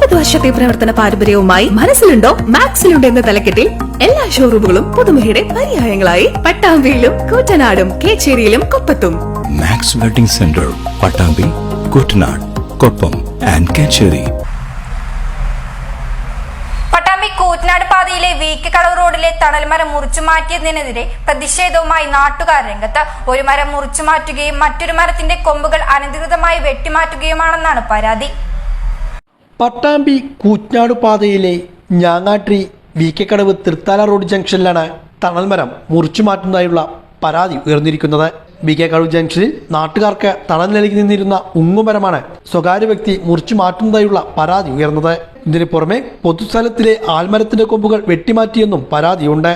ഇരുപത് വർഷത്തെ പ്രവർത്തന പാരമ്പര്യവുമായി മനസ്സിലുണ്ടോ? മാക്സിലുണ്ടോ എന്ന തലക്കെട്ടിൽ എല്ലാ ഷോറൂമുകളും പുതുമയുടെ പര്യായങ്ങളായി പട്ടാമ്പിയിലും കൂറ്റനാടും കേച്ചേരിയിലും കൊപ്പത്തും. Max wedding centre Pattambi Koottanad Koppam and Kecheri. Pattambi Koottanad പാതയിലെ വീക്കക്കടവ് റോഡിലെ തണൽമരം മുറിച്ചു മാറ്റിയതിനെതിരെ പ്രതിഷേധവുമായി നാട്ടുകാർ രംഗത്ത്. ഒരു മരം മുറിച്ചു മാറ്റുകയും മറ്റൊരു മരത്തിന്റെ കൊമ്പുകൾ അനധികൃതമായി വെട്ടിമാറ്റുകയുമാണെന്നാണ് പരാതി. പട്ടാമ്പി കൂറ്റ്നാട് പാതയിലെ Njangattiri V K Kadavu Thrithala road ജംഗ്ഷനിലാണ് തണൽമരം മുറിച്ചു മാറ്റുന്നതായുള്ള പരാതി ഉയർന്നിരിക്കുന്നത്. വി കെ കടവ് ജംഗ്ഷനിൽ നാട്ടുകാർക്ക് തണൽ നൽകി നിന്നിരുന്ന ഉങ്ങുമരമാണ് സ്വകാര്യ വ്യക്തി മുറിച്ചു മാറ്റുന്നതായുള്ള പരാതി ഉയർന്നത്. ഇതിനു പുറമെ പൊതുസ്ഥലത്തിലെ ആൽമരത്തിന്റെ കൊമ്പുകൾ വെട്ടിമാറ്റിയെന്നും പരാതിയുണ്ട്.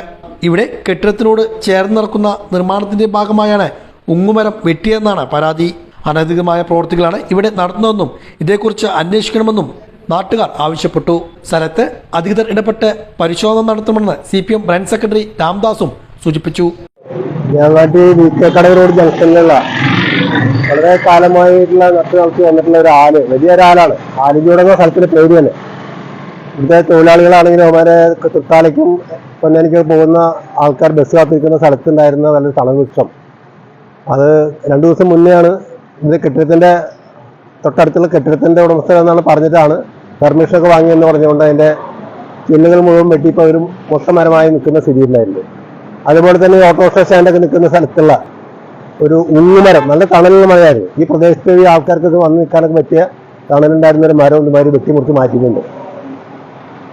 ഇവിടെ കെട്ടിടത്തിനോട് ചേർന്ന് നടക്കുന്ന നിർമ്മാണത്തിന്റെ ഭാഗമായാണ് ഉങ്ങുമരം വെട്ടിയെന്നാണ് പരാതി. അനധികമായ പ്രവർത്തികളാണ് ഇവിടെ നടത്തുന്നതെന്നും ഇതേക്കുറിച്ച് അന്വേഷിക്കണമെന്നും നാട്ടുകാർ ആവശ്യപ്പെട്ടു. സ്ഥലത്ത് അധികൃതർ ഇടപെട്ട് പരിശോധന നടത്തുമെന്ന് C P M branch secretary രാംദാസും സൂചിപ്പിച്ചു. റോഡ് വളരെ കാലമായിട്ടുള്ള നട്ടു നടത്തി വന്നിട്ടുള്ള ഒരു ആൽ വലിയൊരാലാണ് ആലിഞ്ചി തുടങ്ങുന്ന സ്ഥലത്തിന്റെ പേര് തന്നെ. ഇവിടുത്തെ തൊഴിലാളികളാണെങ്കിലും അവരെ തൃത്താലയ്ക്കും പൊന്നാനിക്ക് പോകുന്ന ആൾക്കാർ ബസ് കാത്തിരിക്കുന്ന സ്ഥലത്തുണ്ടായിരുന്ന നല്ല തണവൃക്ഷം അത് രണ്ടു ദിവസം മുന്നെയാണ് ഇത് കെട്ടിടത്തിന്റെ തൊട്ടടുത്തുള്ള കെട്ടിടത്തിന്റെ ഉടമസ്ഥൻ എന്നാണ് പറഞ്ഞിട്ടാണ് പെർമിഷൻ ഒക്കെ വാങ്ങിയെന്ന് പറഞ്ഞുകൊണ്ട് അതിന്റെ ചില്ലുകൾ മുഴുവൻ വെട്ടിപ്പോൾ അവരും മൊത്തമരമായി നിൽക്കുന്ന സ്ഥിതിയിലായിരുന്നു. അതുപോലെ തന്നെ ഓട്ടോ സ്റ്റാൻഡൊക്കെ നിൽക്കുന്ന സ്ഥലത്തുള്ള ഒരു ഉങ്ങുമരം നല്ല തണലുള്ള മഴയായിരുന്നു ഈ പ്രദേശത്ത് ഈ ആൾക്കാർക്ക് വന്ന് നിൽക്കാനൊക്കെ പറ്റിയ തണലുണ്ടായിരുന്ന ഒരു മരം ഇതുമാതിരി വെട്ടിമുറിച്ച് മാറ്റിയിട്ടുണ്ട്.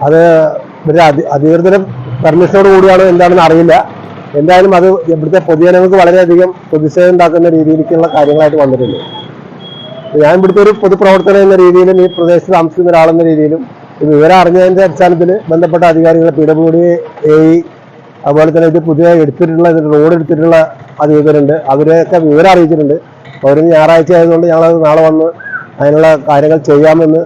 അത് ഇവരുടെ അധി അധികൃതരുടെ പെർമിഷനോട് കൂടിയാണോ എന്താണെന്ന് അറിയില്ല. എന്തായാലും അത് ഇവിടുത്തെ പൊതുജനങ്ങൾക്ക് വളരെയധികം പ്രതിഷേധം ഉണ്ടാക്കുന്ന രീതിയിലേക്കുള്ള കാര്യങ്ങളായിട്ട് വന്നിട്ടുണ്ട്. ഞാൻ ഇവിടുത്തെ ഒരു പൊതുപ്രവർത്തനം എന്ന രീതിയിലും ഈ പ്രദേശത്ത് താമസിക്കുന്ന ഒരാളെന്ന രീതിയിലും വിവരം അറിഞ്ഞതിന്റെ അടിസ്ഥാനത്തിൽ ബന്ധപ്പെട്ട അധികാരികളെ പി ഡബ്ല്യു അതുപോലെ തന്നെ ഇത് പുതിയ എടുത്തിട്ടുള്ള റോഡ് എടുത്തിട്ടുള്ള അധികൃതരുണ്ട്. അവരെയൊക്കെ വിവരം അറിയിച്ചിട്ടുണ്ട്. അവർ ഞായറാഴ്ച ആയതുകൊണ്ട് ഞങ്ങൾ നാളെ വന്ന് അതിനുള്ള കാര്യങ്ങൾ ചെയ്യാമെന്ന്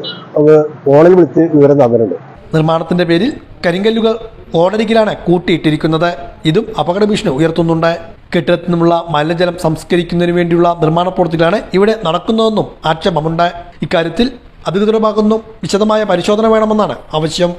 ഫോണിൽ വിളിച്ച് വിവരം തന്നിട്ടുണ്ട്. നിർമ്മാണത്തിന്റെ പേരിൽ കരിങ്കല്ലുകൾ ഓടരികിലാണ് കൂട്ടിയിട്ടിരിക്കുന്നത്. ഇതും അപകട ഭീഷണി ഉയർത്തുന്നുണ്ട്. കെട്ടിടത്തിൽ നിന്നുള്ള മലിനജലം സംസ്കരിക്കുന്നതിന് വേണ്ടിയുള്ള നിർമ്മാണ പ്രവൃത്തികളാണ് ഇവിടെ നടക്കുന്നതെന്നും ആക്ഷേപമുണ്ട് ഇക്കാര്യത്തിൽ അധികൃതരുടെ വിശദമായ പരിശോധന വേണമെന്നാണ് ആവശ്യം.